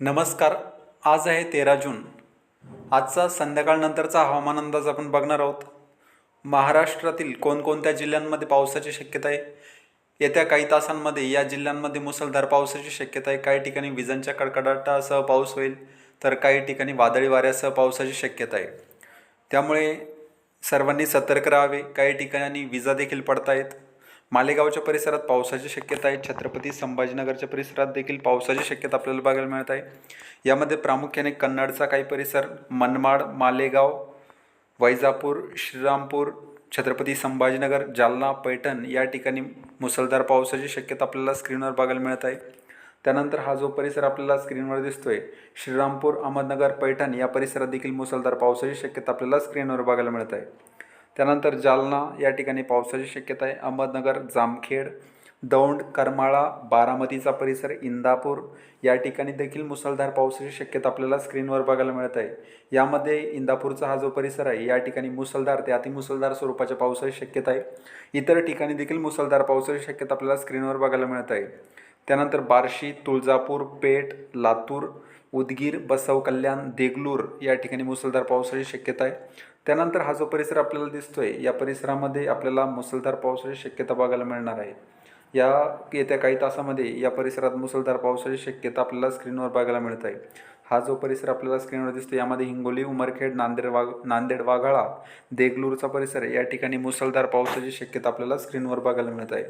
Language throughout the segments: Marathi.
नमस्कार आज आहे तेरा जून. आजचा संध्याकाळनंतरचा हवामान अंदाज आपण बघणार आहोत. महाराष्ट्रातील कोणकोणत्या जिल्ह्यांमध्ये पावसाची शक्यता आहे? येत्या काही तासांमध्ये या जिल्ह्यांमध्ये मुसळधार पावसाची शक्यता आहे. काही ठिकाणी विजांच्या कडकडाटासह पाऊस होईल तर काही ठिकाणी वादळी वाऱ्यासह पावसाची शक्यता आहे. त्यामुळे सर्वांनी सतर्क राहावे. काही ठिकाणी विजा देखील पडतायत. मालेगावच्या परिसरात पावसाची शक्यता आहे. छत्रपती संभाजीनगरच्या परिसरात देखील पावसाची शक्यता आपल्याला बघायला मिळत आहे. यामध्ये प्रामुख्याने कन्नडचा काही परिसर मनमाड मालेगाव वैजापूर श्रीरामपूर छत्रपती संभाजीनगर जालना पैठण या ठिकाणी मुसळधार पावसाची शक्यता आपल्याला स्क्रीनवर बघायला मिळत आहे. त्यानंतर हा जो परिसर आपल्याला स्क्रीनवर दिसतोय श्रीरामपूर अहमदनगर पैठण या परिसरात देखील मुसळधार पावसाची शक्यता आपल्याला स्क्रीनवर बघायला मिळत आहे. त्यानंतर जालना या ठिकाणी पावसाची शक्यता आहे. अहमदनगर जामखेड दौंड करमाळा बारामतीचा परिसर इंदापूर या ठिकाणी देखील मुसळधार पावसाची शक्यता आपल्याला स्क्रीनवर बघायला मिळत आहे. यामध्ये इंदापूरचा हा जो परिसर आहे या ठिकाणी मुसळधार ते अतिमुसळधार स्वरूपाच्या पावसाची शक्यता आहे. इतर ठिकाणी देखील मुसळधार पावसाची शक्यता आपल्याला स्क्रीनवर बघायला मिळत आहे. त्यानंतर बार्शी तुळजापूर पेठ लातूर उदगीर बसव कल्याण देगलूर या ठिकाणी मुसळधार पावसाची शक्यता आहे. त्यानंतर हा जो परिसर आपल्याला दिसतोय या परिसरामध्ये आपल्याला मुसळधार पावसाची शक्यता बघायला मिळणार आहे. या येत्या काही तासामध्ये या परिसरात मुसळधार पावसाची शक्यता आपल्याला स्क्रीनवर बघायला मिळत आहे. हा जो परिसर आपल्याला स्क्रीनवर दिसतो यामध्ये हिंगोली उमरखेड नांदेड वाघ नांदेड वाघाळा देगलूरचा परिसर या ठिकाणी मुसळधार पावसाची शक्यता आपल्याला स्क्रीनवर बघायला मिळत आहे.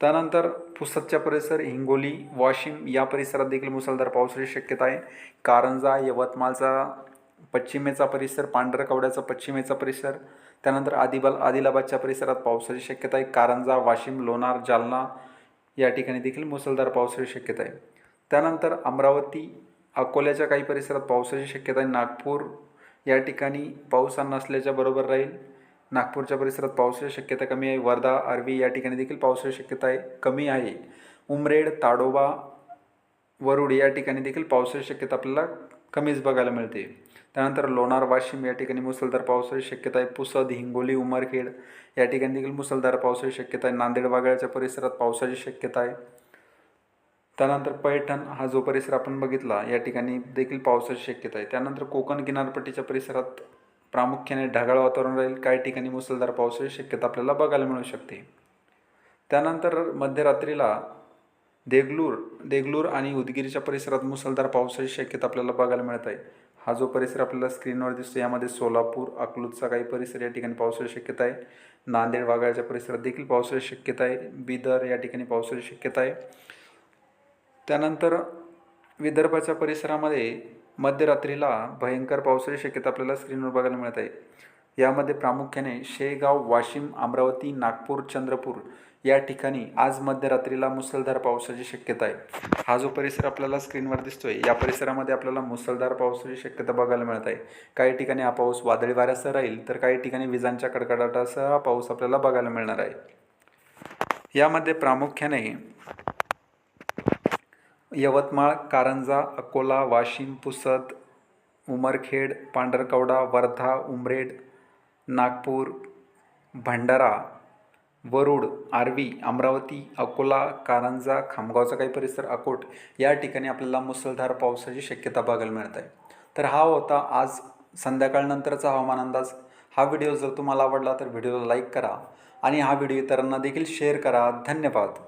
त्यानंतर पुसदच्या परिसर हिंगोली वाशिम या परिसरात देखील मुसळधार पावसाची शक्यता आहे. कारंजा यवतमाळचा पश्चिमेचा परिसर पांढरकवड्याचा पश्चिमेचा परिसर त्यानंतर आदिबाल आदिलाबादच्या परिसरात पावसाची शक्यता आहे. कारंजा वाशिम लोणार जालना या ठिकाणी देखील मुसळधार पावसाची शक्यता आहे. त्यानंतर अमरावती अकोल्याच्या काही परिसरात पावसाची शक्यता आहे. नागपूर या ठिकाणी पाऊस नसल्याच्या बरोबर राहील. नागपूरच्या परिसरात पावसाची शक्यता कमी आहे. वर्धा आरवी या ठिकाणी देखील पावसाची शक्यता आहे कमी आहे. उमरेड ताडोबा वरुड या ठिकाणी देखील पावसाची शक्यता आपल्याला कमीच बघायला मिळते. त्यानंतर लोणार वाशिम या ठिकाणी मुसळधार पावसाची शक्यता आहे. पुसद हिंगोली उमरखेड या ठिकाणी देखील मुसळधार पावसाची शक्यता आहे. नांदेड वागळ्याच्या परिसरात पावसाची शक्यता आहे. त्यानंतर पैठण हा जो परिसर आपण बघितला या ठिकाणी देखील पावसाची शक्यता आहे. त्यानंतर कोकण किनारपट्टीच्या परिसरात प्रामुख्याने ढगाळ वातावरण राहील. काही ठिकाणी मुसळधार पावसाची शक्यता आपल्याला बघायला मिळू शकते. त्यानंतर मध्यरात्रीला देगलूर देगलूर आणि उदगीरच्या परिसरात मुसळधार पावसाची शक्यता आपल्याला बघायला मिळत आहे. हा जो परिसर आपल्याला स्क्रीनवर दिसतो यामध्ये सोलापूर अकलूजचा काही परिसर या ठिकाणी पावसाची शक्यता आहे. नांदेड वाघाळ्याच्या परिसरात देखील पावसाची शक्यता आहे. बिदर या ठिकाणी पावसाची शक्यता आहे. त्यानंतर विदर्भाच्या परिसरामध्ये मध्यरात्रीला भयंकर पावसाची शक्यता आपल्याला स्क्रीनवर बघायला मिळत आहे. यामध्ये प्रामुख्याने शेगाव वाशिम अमरावती नागपूर चंद्रपूर या ठिकाणी आज मध्यरात्रीला मुसळधार पावसाची शक्यता आहे. हा जो परिसर आपल्याला स्क्रीनवर दिसतोय या परिसरामध्ये आपल्याला मुसळधार पावसाची शक्यता बघायला मिळत आहे. काही ठिकाणी हा पाऊस वादळी वाऱ्यासह राहील तर काही ठिकाणी विजांच्या कडकडाटासह हा पाऊस आपल्याला बघायला मिळणार आहे. यामध्ये प्रामुख्याने यवतमाळ कारंजा अकोला वाशिम पुसद उमरखेड पांढरकवडा वर्धा उमरेड नागपूर भंडारा वरुड आर्वी अमरावती अकोला कारंजा खामगावचा काही परिसर अकोट या ठिकाणी आपल्याला मुसळधार पावसाची शक्यता बघायला मिळत. आहे तर हा होता आज संध्याकाळनंतरचा हवामान अंदाज. हा व्हिडिओ जर तुम्हाला आवडला तर व्हिडिओला लाईक करा आणि हा व्हिडिओ इतरांना देखील शेअर करा. धन्यवाद.